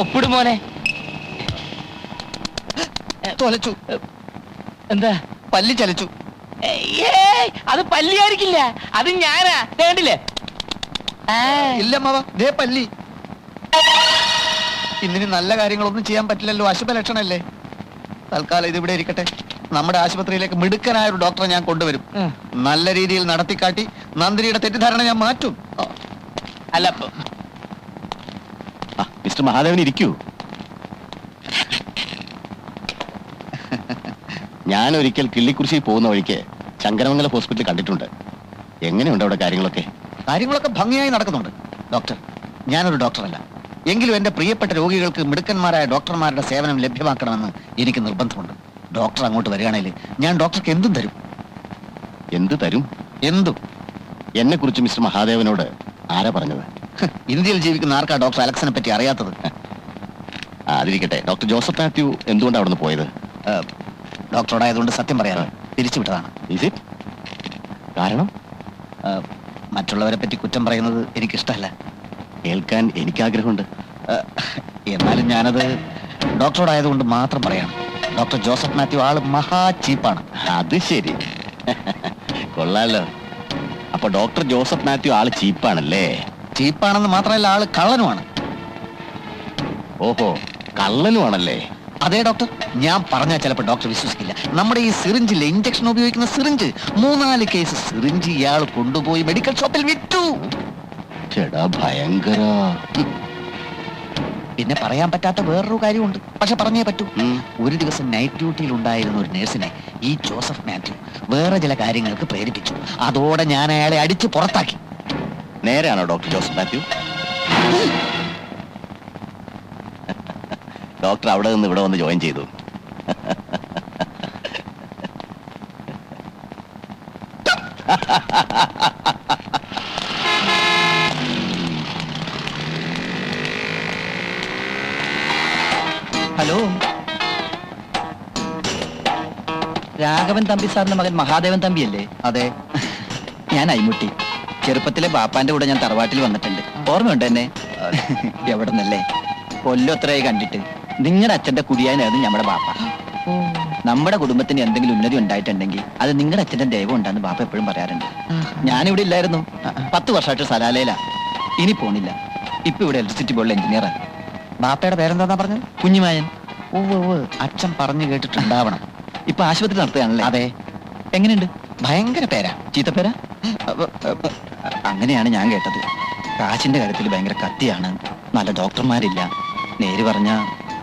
ഒപ്പിടും മോനെ. തൊലച്ചു. എന്താ? പല്ലി ചലച്ചു. ഏയ് അത് പല്ലിയായിരിക്കില്ല. അത് ഞാനാ. തേണ്ടില്ലേ ഇല്ല അമ്മാവ ദേ പല്ലി. ഇന്നിനി നല്ല കാര്യങ്ങളൊന്നും ചെയ്യാൻ പറ്റില്ലല്ലോ അശുഭ ലക്ഷണല്ലേ തൽക്കാലം ഇത് ഇവിടെ ഇരിക്കട്ടെ. നമ്മുടെ ആശുപത്രിയിലേക്ക് മിടുക്കനായ ഒരു ഡോക്ടറെ ഞാൻ കൊണ്ടുവരും. നല്ല രീതിയിൽ നടത്തിക്കാട്ടി നന്ദിനിയുടെ തെറ്റിദ്ധാരണ ഞാൻ മാറ്റും. ആ, അല്ല ആ, മിസ്റ്റർ മഹാദേവൻ ഇരിക്കൂ. ഞാൻ ഒരിക്കൽ കിള്ളിക്കുറിശി പോകുന്ന വഴിക്ക് ശങ്കരമംഗല ഹോസ്പിറ്റലിൽ കണ്ടിട്ടുണ്ട്. എങ്ങനെയുണ്ട് അവിടെ കാര്യങ്ങളൊക്കെ? കാര്യങ്ങളൊക്കെ ഭംഗിയായി നടക്കുന്നുണ്ട്. ഡോക്ടർ ഞാനൊരു ഡോക്ടറല്ല. എങ്കിലും എന്റെ പ്രിയപ്പെട്ട രോഗികൾക്ക് മിടുക്കന്മാരായ ഡോക്ടർമാരുടെ സേവനം ലഭ്യമാക്കണമെന്ന് എനിക്ക് നിർബന്ധമുണ്ട്. ഡോക്ടർ അങ്ങോട്ട് വരികയാണെങ്കിൽ ഞാൻ ഡോക്ടർക്ക് എന്തും തരും. എന്ത് തരും? എന്തും. എന്നെക്കുറിച്ച് മിസ്റ്റർ മഹാദേവനോട് ആരാ പറഞ്ഞത്? ഇന്ത്യയിൽ ജീവിക്കുന്ന ആർക്കാ ഡോക്ടർ അലക്സിനെ പറ്റി അറിയാത്തത്? അതിരിക്കട്ടെ. ഡോക്ടർ ജോസഫ് മാത്യു എന്തുകൊണ്ടാണ് അവിടെ നിന്ന് പോയത് ഡോക്ടറോടായതുകൊണ്ട് സത്യം പറയാറ് തിരിച്ചുവിട്ടതാണ് Is it? കാരണം? മറ്റുള്ളവരെ പറ്റി കുറ്റം പറയുന്നത് എനിക്കിഷ്ടമല്ല. കേൾക്കാൻ എനിക്ക് ആഗ്രഹമുണ്ട് എന്നാലും ഞാനത് ഡോക്ടറോടായതുകൊണ്ട് മാത്രം പറയാണ് ഡോക്ടർ ജോസഫ് മാത്യു ആൾ മഹാ ചീപ്പാണ്. അത് ശരി. കൊള്ളാലോ. അപ്പൊ ഡോക്ടർ ജോസഫ് മാത്യു ആൾ ചീപ്പാണല്ലേ? ചീപ്പാണെന്ന് മാത്രമല്ല ആൾ കള്ളനുമാണ്. ഓഹോ കള്ളനുമാണല്ലേ? അതെ ഡോക്ടർ ഞാൻ പറഞ്ഞാൽ ചിലപ്പോൾ ഡോക്ടർ വിശ്വസിക്കില്ല. നമ്മുടെ ഈ സിറിഞ്ചിലെ ഇഞ്ചക്ഷൻ ഉപയോഗിക്കുന്ന സിറിഞ്ച് മൂന്നാൽ കേസ് സിറിഞ്ച് ഇയാൾ കൊണ്ടുപോയി മെഡിക്കൽ ഷോപ്പിൽ വിറ്റു. ചേടാ ഭയങ്കര. പിന്നെ പറയാൻ പറ്റാത്ത വേറൊരു കാര്യമുണ്ട്. പക്ഷെ പറഞ്ഞേ പറ്റൂ. ഒരു ദിവസം നൈറ്റ് ഡ്യൂട്ടിയിൽ ഉണ്ടായിരുന്ന ഒരു നേഴ്സിനെ ഈ ജോസഫ് മാത്യു വേറെ ചില കാര്യങ്ങൾക്ക് പ്രേരിപ്പിച്ചു. അതോടെ ഞാൻ അയാളെ അടിച്ച് പുറത്താക്കി. നേരെയാണോ ഡോക്ടർ ജോസഫ് മാത്യു? ഡോക്ടർ അവിടെ നിന്ന് ഇവിടെ വന്ന് ജോയിൻ ചെയ്തു. ഹലോ. രാഘവൻ തമ്പി സാറിന്റെ മകൻ മഹാദേവൻ തമ്പിയല്ലേ? അതെ. ഞാൻ അയ്മുട്ടി. ചെറുപ്പത്തിലെ ബാപ്പാന്റെ കൂടെ ഞാൻ തറവാട്ടിൽ വന്നിട്ടുണ്ട്. ഓർമ്മയുണ്ട് എന്നെ? എവിടെ നിന്നല്ലേ കൊല്ലം എത്രയായി കണ്ടിട്ട്. നിങ്ങളുടെ അച്ഛന്റെ കുടിയാനായിരുന്നു നമ്മുടെ ബാപ്പ. നമ്മുടെ കുടുംബത്തിന് എന്തെങ്കിലും ഉന്നതി ഉണ്ടായിട്ടുണ്ടെങ്കിൽ അത് നിങ്ങളുടെ അച്ഛന്റെ ദൈവം ഉണ്ടാന്ന് ബാപ്പ എപ്പോഴും പറയാറുണ്ട്. ഞാനിവിടെ ഇല്ലായിരുന്നു. പത്ത് വർഷമായിട്ട് സലാലയില. ഇനി പോണില്ല. ഇപ്പൊ ഇവിടെ ഇലക്ട്രിസിറ്റി ബോർഡിലെ എഞ്ചിനീയറാണ് ബാപ്പയുടെ പേരെന്താ പറഞ്ഞത്? കുഞ്ഞുമായൻ. ഓ ഓ അച്ഛൻ പറഞ്ഞു കേട്ടിട്ടുണ്ടാവണം. ഇപ്പൊ ആശുപത്രി നടത്തുകയാണല്ലേ? അതെ. എങ്ങനെയുണ്ട്? ഭയങ്കര പേരാ. ചീത്തപ്പേര? അങ്ങനെയാണ് ഞാൻ കേട്ടത്. കാശിന്റെ കാര്യത്തിൽ ഭയങ്കര കത്തിയാണ്. നല്ല ഡോക്ടർമാരില്ല. നേര് പറഞ്ഞ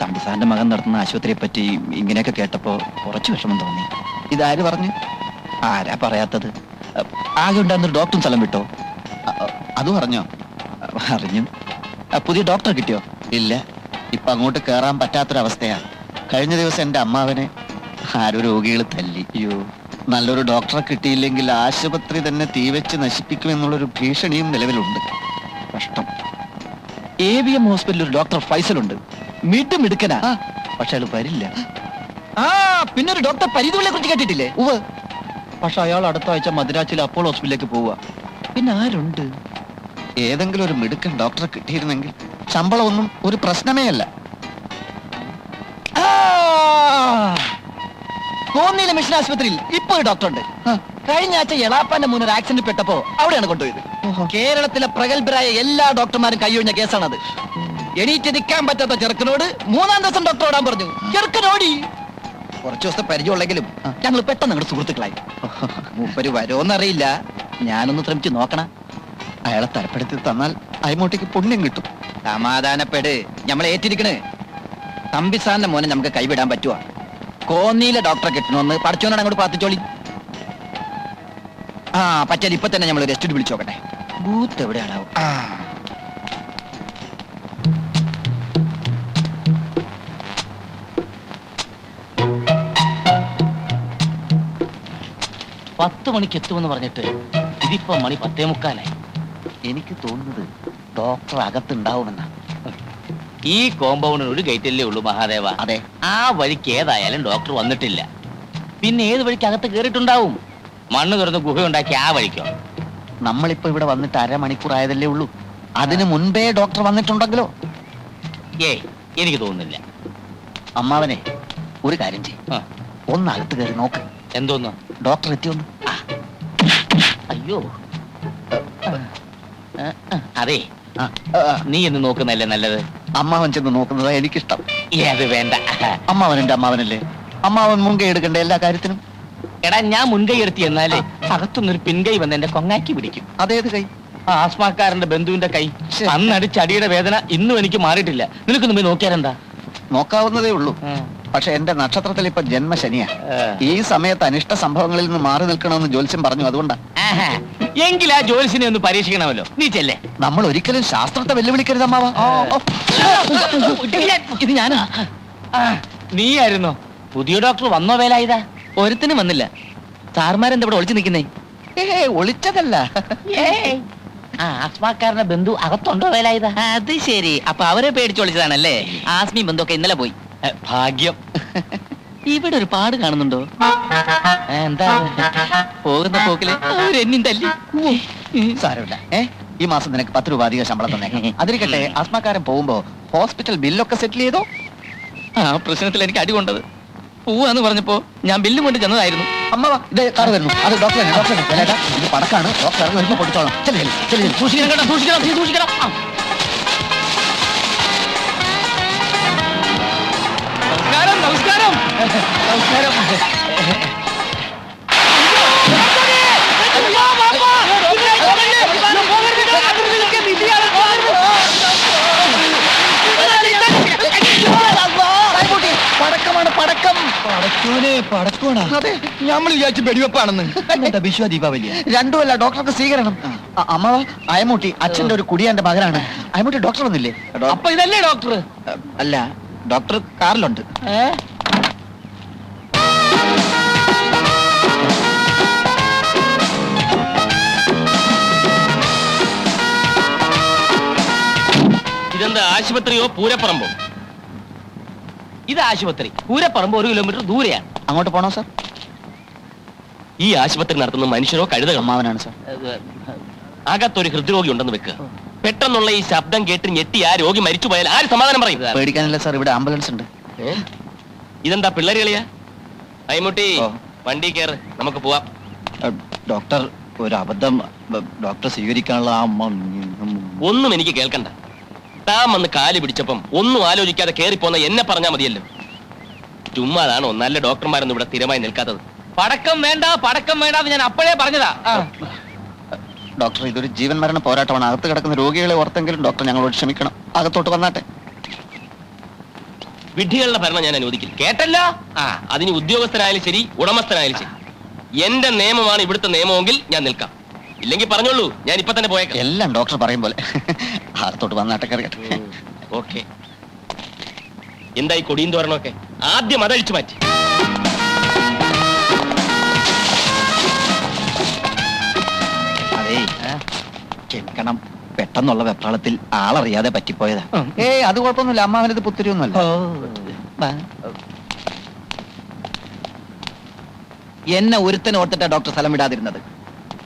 തമ്പിസാറിന്റെ മകൻ നടത്തുന്ന ആശുപത്രിയെ പറ്റി ഇങ്ങനെയൊക്കെ കേട്ടപ്പോ കുറച്ച് വിഷമം തോന്നി. ഇതാര് പറഞ്ഞു? ആരാ പറയാത്തത്? ആകെ ഉണ്ടായിരുന്നൊരു ഡോക്ടറും സ്ഥലം വിട്ടോ? അത് പറഞ്ഞോ? അറിഞ്ഞു. പുതിയ ഡോക്ടർ കിട്ടിയോ? ഇല്ല. ഇപ്പൊ അങ്ങോട്ട് കേറാൻ പറ്റാത്തൊരവസ്ഥയാ. കഴിഞ്ഞ ദിവസം എന്റെ അമ്മാവനെ ആരോ രോഗികൾ തല്ലി. അയ്യോ. നല്ലൊരു ഡോക്ടറെ കിട്ടിയില്ലെങ്കിൽ ആശുപത്രി തന്നെ തീവെച്ച് നശിപ്പിക്കുമെന്നുള്ളൊരു ഭീഷണിയും നിലവിലുണ്ട്. കഷ്ടം എ വി എം ഹോസ്പിറ്റലിൽ ഒരു ഡോക്ടർ ഫൈസൽ ഉണ്ട് മീട്ടും മിടുക്കനാ. പക്ഷെ അയാൾ വരില്ല. ആ പിന്നെ ഒരു ഡോക്ടർ പരിധികളെ കുറിച്ച് കേട്ടിട്ടില്ലേ? ഉവ് പക്ഷെ അയാൾ അടുത്ത ആഴ്ച മദ്രാസിലെ അപ്പോൾ ഹോസ്പിറ്റലിലേക്ക് പോവുക. പിന്നെ ആരുണ്ട്? ഏതെങ്കിലും ഒരു മിടുക്കൻ ഡോക്ടറെ കിട്ടിയിരുന്നെങ്കിൽ ശമ്പളമൊന്നും ഒരു പ്രശ്നമേ അല്ല. കോന്നിയിലെ മിഷൻ ആശുപത്രിയിൽ ഇപ്പൊ ഒരു ഡോക്ടർ ഉണ്ട്. കഴിഞ്ഞ ആഴ്ച എളാപ്പാന്റെ മുന്നിൽ ആക്സിഡന്റ് പെട്ടപ്പോ അവിടെയാണ് കൊണ്ടുപോയത്. കേരളത്തിലെ പ്രഗത്ഭരായ എല്ലാ ഡോക്ടർമാരും കൈയൊഴിഞ്ഞ കേസാണത്. എണീറ്റ് നിൽക്കാൻ പറ്റാത്ത ചെറുക്കനോട് മൂന്നാം ദിവസം ഡോക്ടർ ഓടാൻ പറഞ്ഞു. ചെറുക്കനോടി കുറച്ചു ദിവസത്തെ പരിചയമുള്ളെങ്കിലും ഞങ്ങൾ പെട്ടെന്ന് ഞങ്ങളുടെ സുഹൃത്തുക്കളായി. മൂപ്പര് വരുമോന്നറിയില്ല ഞാനൊന്ന് ശ്രമിച്ചു നോക്കണം. അയാളെ തരപ്പെടുത്തി തന്നാൽ അയമോട്ടേക്ക് പുണ്യം കിട്ടും. സമാധാനപ്പെട്. നമ്മൾ ഏറ്റിരിക്കണേ. തമ്പിസാറിന്റെ മോനെ നമുക്ക് കൈവിടാൻ പറ്റുവാ? കോന്നിയിലെ ഡോക്ടറെ കിട്ടണമെന്ന് പഠിച്ചോനാണ് അങ്ങോട്ട് പാത്തിച്ചോളി ആ പറ്റാൽ ഇപ്പൊ തന്നെ നമ്മൾ റെസ്റ്റ് വിളിച്ചു നോക്കട്ടെ. ബൂത്ത് എവിടെയാണാവും ആ. പത്ത് മണിക്ക് എത്തുമെന്ന് പറഞ്ഞിട്ട് ഇതിപ്പോ മണി പത്തേ മുക്കാലായി. എനിക്ക് തോന്നുന്നത് ഡോക്ടർ അകത്തുണ്ടാവുമെന്നാ ഈ കോമ്പൗണ്ടിന് ഒരു ഗേറ്റല്ലേ ഉള്ളൂ മഹാദേവ? അതെ. ആ വഴിക്ക് ഏതായാലും ഡോക്ടർ വന്നിട്ടില്ല. പിന്നെ ഏത് വഴിക്ക് അകത്ത് കയറിയിട്ടുണ്ടാവും മണ്ണ് തുറന്ന് ഗുഹയുണ്ടാക്കി ആ വഴിക്കോ? നമ്മളിപ്പോ ഇവിടെ വന്നിട്ട് അരമണിക്കൂർ ആയതല്ലേ ഉള്ളൂ. അതിനു മുൻപേ ഡോക്ടർ വന്നിട്ടുണ്ടെങ്കിലോ? ഏ എനിക്ക് തോന്നുന്നില്ല. അമ്മാവനെ ഒരു കാര്യം ചെയ്യും. ആ, ഒന്ന് അകത്ത് കയറി നോക്ക്. എന്തോന്ന്? ഡോക്ടർ എത്തിയൊന്ന്? അയ്യോ. ആ, ആ, അതെ. നീ എന്ന് നോക്കുന്നല്ലേ നല്ലത്? അമ്മാവൻ ചെന്ന് നോക്കുന്നതാ എനിക്കിഷ്ടം. ഏത് വേണ്ട. അമ്മാവൻ എന്റെ അമ്മാവനല്ലേ? അമ്മാവൻ മുൻകൈ എടുക്കണ്ട എല്ലാ കാര്യത്തിനും. എടാ ഞാൻ മുൻകൈ എടുത്തി എന്നാലേ അകത്തുനിന്നൊരു പിൻകൈ വന്ന് എന്റെ കൊങ്ങാക്കി പിടിക്കും. അതേത് കൈ? ആ ആസ്മാക്കാരന്റെ ബന്ധുവിന്റെ കൈ. അന്നടിച്ചടിയുടെ വേദന ഇന്നും എനിക്ക് മാറിയിട്ടില്ല. നിനക്കൊന്നും പോയി നോക്കിയാലെന്താ? നോക്കാവുന്നതേ ഉള്ളൂ. പക്ഷെ എന്റെ നക്ഷത്രത്തിൽ ഇപ്പൊ ജന്മശനിയാ ശനിയാ. ഈ സമയത്ത് അനിഷ്ട സംഭവങ്ങളിൽ നിന്ന് മാറി നിൽക്കണമെന്ന് ജ്യോത്സ്യം പറഞ്ഞു അതുകൊണ്ടാ. ആഹാ. എങ്കിൽ ആ ജോലിസിനെ ഒന്ന് പരീക്ഷിക്കണമല്ലോ. നീ ചെല്ലേ. നമ്മൾ ഒരിക്കലും ശാസ്ത്രത്തെ വെല്ലുവിളിക്കരുത് അമ്മാവ. ഇത് ഞാനാ. നീയായിരുന്നോ? പുതിയ ഡോക്ടർ വന്നോ വേല ഇതാ ഒരുത്തിനും വന്നില്ല. സാർമാരെന്താ ഇവിടെ ഒളിച്ചു നിൽക്കുന്നേ? ഏ ഒളിച്ചതല്ല. ആ ആസ്മാക്കാരന്റെ ബന്ധു അകത്തുണ്ടോ വേല ഇതാ അത് ശരി. അപ്പൊ അവരെ പേടിച്ചൊളിച്ചതാണല്ലേ ആസ്മി ബന്ധുക്കെ ഇന്നലെ പോയി. ഭാഗ്യം. ഇവിടെ ഒരു പാട് കാണുന്നുണ്ടോ? എന്താ? പോകുന്ന പോക്കിൽ തല്ലി. സാരമില്ല. ഏ ഈ മാസം നിനക്ക് പത്ത് രൂപ അധികം ശമ്പളം തന്നേക്കാം. അതിരിക്കട്ടെ ആസ്മാക്കാരൻ പോകുമ്പോ ഹോസ്പിറ്റൽ ബില്ലൊക്കെ സെറ്റിൽ ചെയ്തോ? ആ പ്രശ്നത്തിൽ എനിക്ക് അടി കൊണ്ടത്. പോവാന്ന് പറഞ്ഞപ്പോ ഞാൻ ബില്ല് കൊണ്ട് ചെന്നതായിരുന്നു. അമ്മ ഇത് കാറ് വരുന്നു. അത് ഡോക്ടറെ ഡോക്ടറെ വേലേട്ടാ ഇത് പടക്കാണ്. ഡോക്ടർ വരുമ്പോ കൊടുത്തോളാം. സൂക്ഷിക്കണം സൂക്ഷിക്കണം സൂക്ഷിക്കണം. നമസ്കാരം. നമസ്കാരം. പടക്കമാണ് പടക്കം. അതെ. നമ്മൾ വിചാരിച്ചു വെടിവെപ്പാണെന്ന്. വിശ്വ ദീപാവലിയ രണ്ടുമല്ല ഡോക്ടർക്ക് സ്വീകരണം. അമ്മ അയമൂട്ടി അച്ഛന്റെ ഒരു കുടിയാന്റെ മകനാണ്. അയമൂട്ടി ഡോക്ടർ വന്നില്ലേ അപ്പൊ ഇതല്ലേ ഡോക്ടർ അല്ല ഡോക്ടർ കാറിലുണ്ട്. ഇതെന്താ ആശുപത്രിയോ പൂരപ്പറമ്പോ? ഇത് ആശുപത്രി. പൂരപ്പറമ്പ് ഒരു കിലോമീറ്റർ ദൂരെയാണ്. അങ്ങോട്ട് പോണോ സാർ? ഈ ആശുപത്രി നടത്തുന്ന മനുഷ്യരോ കഴുതകളോ? അമ്മാവനാണ് സാർ. അകത്തൊരു ഹൃദ്രോഗി ഉണ്ടെന്ന് വെക്കുക പെട്ടെന്നുള്ള ഈ ശബ്ദം കേട്ട് ഞെട്ടി ആ രോഗി മരിച്ചു പോയാൽ ആര് സമാധാനം പറയും? പേടിക്കാനില്ല സാർ ഇവിടെ ആംബുലൻസ് ഉണ്ട്? ഇതെന്താ പിള്ളേർ കളിയാ? ഐമുട്ടി വണ്ടി കയറ് നമുക്ക് പോവാം. ഡോക്ടർ ഒരു അബദ്ധം ഡോക്ടർ സ്വീകരിക്കാനുള്ള ഒന്നും എനിക്ക് കേൾക്കണ്ട. താൻ വന്ന് കാലി പിടിച്ചപ്പം ഒന്നും ആലോചിക്കാതെ കയറിപ്പോന്ന എന്നെ പറഞ്ഞാൽ മതിയല്ലോ. ചുമ്മാതാണോ നല്ല ഡോക്ടർമാരൊന്നും ഇവിടെ സ്ഥിരമായി നിൽക്കാത്തത്. പടക്കം വേണ്ട പടക്കം വേണ്ട എന്ന് ഞാൻ അപ്പോഴേ പറഞ്ഞതാ. ഡോക്ടർ ഇതൊരു ജീവൻ മരണ പോരാട്ടമാണ്. അകത്ത് കിടക്കുന്ന രോഗികളെ ഓർത്തെങ്കിലും ഡോക്ടർ ഞങ്ങളോട് ക്ഷമിക്കണം. അകത്തോട്ട് വന്നാട്ടെ. വിഡ്ഢികളുടെ ഭരണം ഞാൻ അനുവദിക്കില്ല. കേട്ടല്ലോ? ആ അതിന് ഉദ്യോഗസ്ഥനായാലും ശരി ഉടമസ്ഥനായാലും ശരി. എന്റെ നിയമമാണ് ഇവിടുത്തെ നിയമമെങ്കിൽ ഞാൻ നിൽക്കാം. ഇല്ലെങ്കിൽ പറഞ്ഞോളൂ ഞാൻ ഇപ്പൊ തന്നെ പോയേക്കാം. എല്ലാം ഡോക്ടർ പറയും പോലെ. അകത്തോട്ട് വന്നാട്ടെ കറിയട്ടെ ഓക്കെ. എന്തായി കൊടിയും തോരണമൊക്കെ? ആദ്യം അതഴിച്ചു മാറ്റി. അതേ ക്ഷമിക്കണം പെട്ടെന്നുള്ള വെപ്രാളത്തിൽ ആളറിയാതെ പറ്റിപ്പോയതാ. ഏയ് അത് കുഴപ്പമൊന്നുമില്ല. അമ്മാവനത് പുത്തിരിയൊന്നുമല്ല. എന്നെ ഒരുത്തനെ ഓർത്തിട്ടാ ഡോക്ടർ സ്ഥലം വിടാതിരുന്നത്.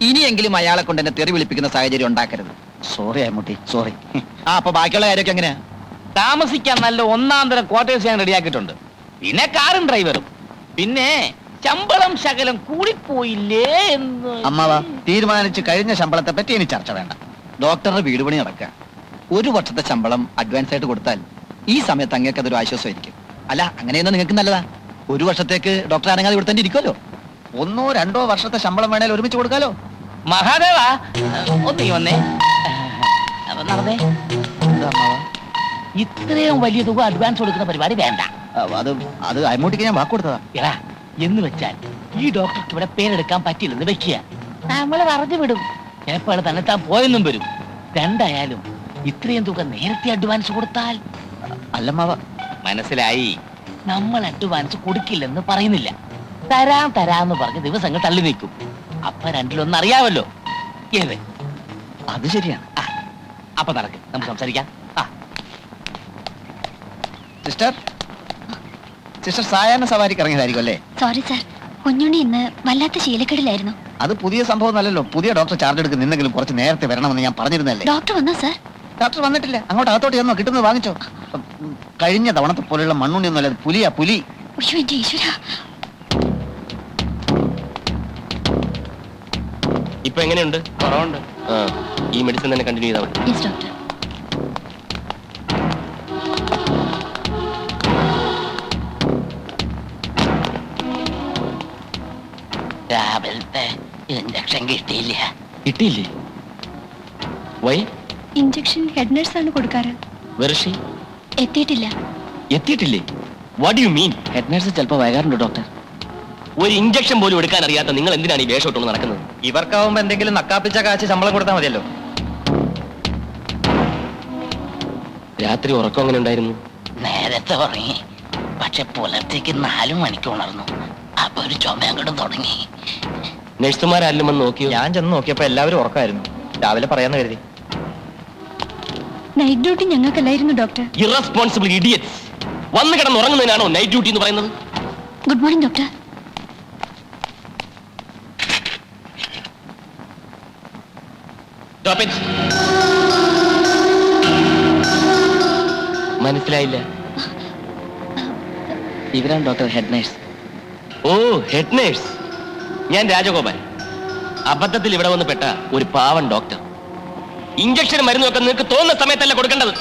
ഇനിയെങ്കിലും അയാളെ കൊണ്ട് എന്നെ തെറി വിളിപ്പിക്കുന്ന സാഹചര്യം ഉണ്ടാക്കരുത്. സോറി അമ്മൂട്ടി സോറി ആ അപ്പൊ ബാക്കിയുള്ള കാര്യമൊക്കെ എങ്ങനെയാ? താമസിക്കാൻ നല്ല ഒന്നാം തരം ക്വാർട്ടേഴ്സ് ഞാൻ റെഡിയാക്കിയിട്ടുണ്ട് പിന്നെ കാറും ഡ്രൈവറും പിന്നെ ശമ്പളം ശകലം കൂടിപ്പോയില്ലേ എന്ന്. അമ്മാവ തീരുമാനിച്ച് കഴിഞ്ഞ ശമ്പളത്തെ പറ്റി ഇനി ചർച്ച വേണ്ട. ഡോക്ടറുടെ വീട് പണി നടക്കുക. ഒരു വർഷത്തെ ശമ്പളം അഡ്വാൻസ് ആയിട്ട് കൊടുത്താൽ ഈ സമയത്ത് അങ്ങേക്ക് അതൊരു ആശ്വാസമായിരിക്കും. അല്ല അങ്ങനെയൊന്നും നിങ്ങൾക്ക് നല്ലതാ. ഒരു വർഷത്തേക്ക് ഡോക്ടർ അനങ്ങാതെ ഇവിടെ തന്നെ ഇരിക്കുമല്ലോ ഒന്നോ രണ്ടോ വർഷത്തെ ശമ്പളം വേണേൽ ഒരുമിച്ച് കൊടുക്കാലോ. മഹാദേവ ഒന്ന് നീ വന്നേ. അപ്പൊ നടന്നേ. എന്താ അമ്മാവ? ഇത്രയും വലിയ തുക അഡ്വാൻസ് കൊടുക്കുന്ന പരിപാടി വേണ്ട. ആ, അത് അത് അമ്മൂട്ടിക്ക് ഞാൻ വാക്ക് കൊടുത്തതാ. എടാ എന്ന് വെച്ചാൽ ഈ ഡോക്ടർക്ക് ഇവിടെ പേരെടുക്കാൻ പറ്റില്ലെന്ന് വെക്കുക. നമ്മൾ പറഞ്ഞു വിടും. ചിലപ്പോൾ തന്നെ താൻ പോയെന്നും വരും. രണ്ടായാലും ഇത്രയും തുക നേരത്തെ അഡ്വാൻസ് കൊടുത്താൽ. അല്ലമ്മാവ മനസ്സിലായി. നമ്മൾ അഡ്വാൻസ് കൊടുക്കില്ലെന്ന് പറയുന്നില്ല. തരാം തരാന്ന് പറഞ്ഞ് ദിവസങ്ങൾ തള്ളി നീക്കും. അപ്പൊ രണ്ടിലൊന്നും അറിയാമല്ലോ. ഏത്? അത് ശരിയാണ്. ആ, അപ്പൊ നടക്ക്. നമുക്ക് സംസാരിക്കാം. ആ. സിസ്റ്റർ സിസ്റ്റർ സായാഹ്ന സവാരിക്ക് ഇറങ്ങിയതായിരിക്കും അല്ലേ? സോറി സാർ കുഞ്ഞുണ്ണി ഇന്ന് വല്ലാത്ത ശീലക്കേടിലായിരുന്നു. അത് പുതിയ സംഭവം അല്ലല്ലോ പുതിയ ഡോക്ടർ ചാർജ് എടുക്കുന്ന കുറച്ച് നേരത്തെ വരണമെന്ന് ഞാൻ പറഞ്ഞിരുന്നല്ലേ ഡോക്ടർ വന്നോ സാർ ഡോക്ടർ വന്നിട്ടില്ല. അങ്ങോട്ട് അകത്തോട്ട് ചെന്നോ. കിട്ടുന്നത് വാങ്ങിച്ചോ. കഴിഞ്ഞ തവണത്തെ പോലെയുള്ള മണ്ണുണ്ണി ഒന്നുമല്ല അത് പുലിയാ പുലി. അയ്യോ എന്റെ ഈശ്വര. ഇപ്പൊ എങ്ങനെയുണ്ട്? കുറവുണ്ട്. ആ ഈ മെഡിസിൻ തന്നെ കണ്ടിന്യൂ ചെയ്താൽ മതി. ഡോക്ടർ രാവിലത്തെ ഇഞ്ചക്ഷൻ കിട്ടിയില്ല. കിട്ടിയില്ലേ? വൈ ഇഞ്ചക്ഷൻ ഹെഡ് നഴ്സാണ് കൊടുക്കാറ്. വെറുഷി എത്തിയിട്ടില്ല. എത്തിയിട്ടില്ലേ? What you mean head nurse ചിലപ്പോൾ വൈകാറുണ്ട് ഡോക്ടർ ഒരു ഇഞ്ചക്ഷൻ പോലും എടുക്കാൻ അറിയാത്ത നിങ്ങൾ എന്തിനാണ് ഈ വേഷം ഇട്ടുകൊണ്ട് നടക്കുന്നത്? ഇവർക്കാവുമ്പോ എന്തെങ്കിലും നക്കാപ്പിച്ച കാശ് ശമ്പളം കൊടുത്താൽ മതിയല്ലോ. രാത്രി ഉറക്കം അങ്ങനെ ഉണ്ടായിരുന്നു? നേരത്തെ ഉറങ്ങി. പക്ഷെ പുലർച്ചയ്ക്ക് നാലു മണിക്ക് ഉണർന്നു. അപ്പൊ ഒരു തുടങ്ങി നോക്കിയോ? ഞാൻ ചെന്ന് നോക്കിയപ്പോ എല്ലാവരും ഉറക്കായിരുന്നു. രാവിലെ പറയാന്ന് കരുതി. നൈറ്റ് ഡ്യൂട്ടി ഞങ്ങൾക്കല്ലായിരുന്നു ഡോക്ടർ ഇറസ്പോൺസിബിൾ ഇഡിയറ്റ്സ് വന്ന് കിടന്ന് ഉറങ്ങുന്നതിനാണോ നൈറ്റ് ഡ്യൂട്ടി എന്ന് പറയുന്നത്? Good morning doctor. മനസ്സിലായില്ല. ഇവരാണ് doctor head nurse oh head nurse ഞാൻ രാജഗോപാൽ. അബദ്ധത്തിൽ ഇവിടെ വന്ന് പെട്ട ഒരു പാവൻ ഡോക്ടർ ഇഞ്ചക്ഷൻ മരുന്നൊക്കെ നിങ്ങൾക്ക് തോന്നുന്ന സമയത്തല്ല കൊടുക്കേണ്ടത്?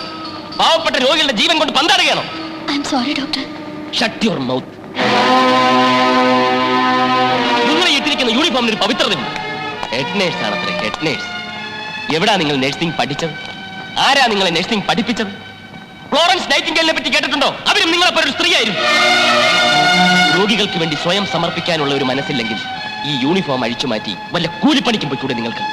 പാവപ്പെട്ട രോഗികളുടെ ജീവൻ കൊണ്ട് പന്താടുകയാണോ? Sorry doctor shut your mouth നിങ്ങൾ ഇട്ടിരിക്കുന്ന യൂണിഫോമിന് ഒരു പവിത്രതയുണ്ട്. ഹെഡ് നേഴ്സ് ആണത്രേ ഹെഡ് നേഴ്സ് എവിടാ നിങ്ങൾ നഴ്സിംഗ് പഠിച്ചത്? ആരാ നിങ്ങളെ നഴ്സിംഗ് പഠിപ്പിച്ചത്? ഫ്ലോറൻസ് നൈറ്റിംഗലിനെ പറ്റി കേട്ടിട്ടുണ്ടോ? അവരും നിങ്ങളെപ്പോലെ ഒരു സ്ത്രീയായിരുന്നു. രോഗികൾക്ക് വേണ്ടി സ്വയം സമർപ്പിക്കാനുള്ള ഒരു മനസ്സില്ലെങ്കിൽ ഈ യൂണിഫോം അഴിച്ചു മാറ്റി വല്ല കൂലിപ്പണിക്കും പോയിക്കൂടെ നിങ്ങൾക്ക്?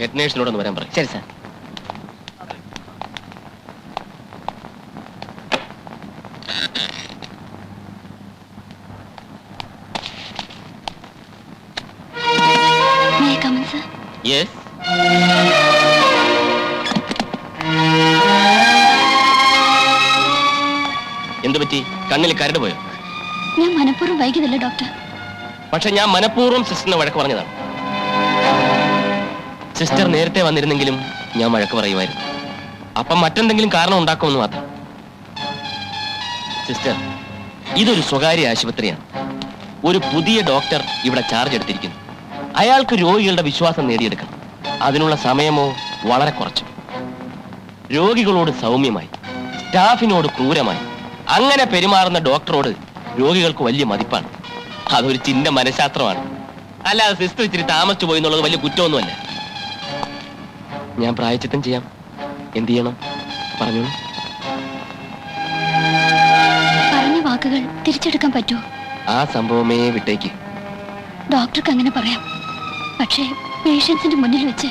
ഹെഡ് നേഴ്സിനോടൊന്ന് വരാൻ പറയും. ശരി സാർ എന്തു പറ്റി? കണ്ണിൽ കരട് പോയോ? ഞാൻ മനഃപൂർവം വൈകിയതല്ല ഡോക്ടർ പക്ഷെ ഞാൻ മനഃപൂർവം സിസ്റ്ററിനെ വഴക്ക് പറഞ്ഞതാണ്. സിസ്റ്റർ നേരത്തെ വന്നിരുന്നെങ്കിലും ഞാൻ വഴക്ക് പറയുമായിരുന്നു. അപ്പം മറ്റെന്തെങ്കിലും കാരണം ഉണ്ടാക്കുമെന്ന് മാത്രം. സിസ്റ്റർ ഇതൊരു സ്വകാര്യ ആശുപത്രിയാണ്. ഒരു പുതിയ ഡോക്ടർ ഇവിടെ ചാർജ് എടുത്തിരിക്കുന്നു. അയാൾക്ക് രോഗികളുടെ വിശ്വാസം നേടിയെടുക്കണം. അതിനുള്ള സമയമോ വളരെ കുറച്ചു. രോഗികളോട് സൗമ്യമായി സ്റ്റാഫിനോട് ക്രൂരമായി അങ്ങനെ പെരുമാറുന്ന ഡോക്ടറോട് രോഗികൾക്ക് വലിയ മതിപ്പാണ്. അതൊരു ചിന്ത മനഃശാസ്ത്രമാണ്. അല്ലാതെ സിസ്റ്റർ ഇച്ചിരി താമസിച്ചു പോയി എന്നുള്ളത് വലിയ കുറ്റമൊന്നുമല്ല. ഞാൻ പ്രായച്ചിത്തം ചെയ്യാം. എന്തു ചെയ്യണം? പറഞ്ഞോളൂ. പറഞ്ഞ വാക്കുകൾ തിരിച്ചെടുക്കാൻ പറ്റുമോ? ആ സംഭവമേ വിട്ടേക്ക്. ഡോക്ടർക്ക് അങ്ങനെ പറയാം. പക്ഷേ പേഷ്യൻസിന്റെ മുന്നിൽ വെച്ച്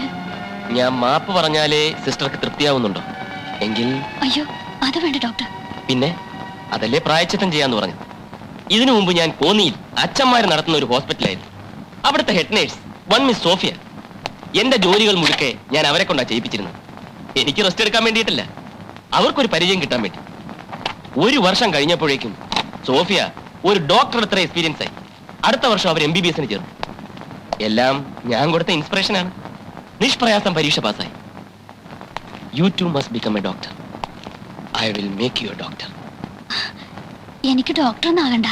ഞാൻ മാപ്പ് പറഞ്ഞാലേ സിസ്റ്റർക്ക് തൃപ്തിയാവുന്നുണ്ടോ? എങ്കിൽ അയ്യോ അത് വേണ്ട ഡോക്ടർ. പിന്നെ അതല്ലേ പ്രായച്ചിത്തം ചെയ്യാന്ന് പറഞ്ഞു ഇതിനു മുമ്പ് ഞാൻ കോന്നിയിൽ അച്ഛന്മാർ നടത്തുന്ന ഒരു ഹോസ്പിറ്റലായിരുന്നു. അവിടുത്തെ head nurse one miss Sophia. എന്റെ ജോലികൾ മുഴുക്കെ ഞാൻ അവരെ കൊണ്ടാ ചെയ്യിപ്പിച്ചിരുന്നത്. എനിക്ക് റെസ്റ്റ് എടുക്കാൻ വേണ്ടിയിട്ടല്ല. അവർക്കൊരു പരിചയം കിട്ടാൻ വേണ്ടി. ഒരു വർഷം കഴിഞ്ഞപ്പോഴേക്കും സോഫിയ ഒരു ഡോക്ടർ അത്ര എക്സ്പീരിയൻസ് ആയി. അടുത്ത വർഷം അവർ എം ബി ബി എസിന് ചേർന്നു. എല്ലാം ഞാൻ കൊടുത്ത ഇൻസ്പിറേഷൻ ഇൻസ്പിറേഷനാണ് നിഷ്പ്രയാസം പരീക്ഷ പാസ്സായി. You too must become a doctor I will make you a doctor എനിക്ക് ഡോക്ടർ ആകണ്ട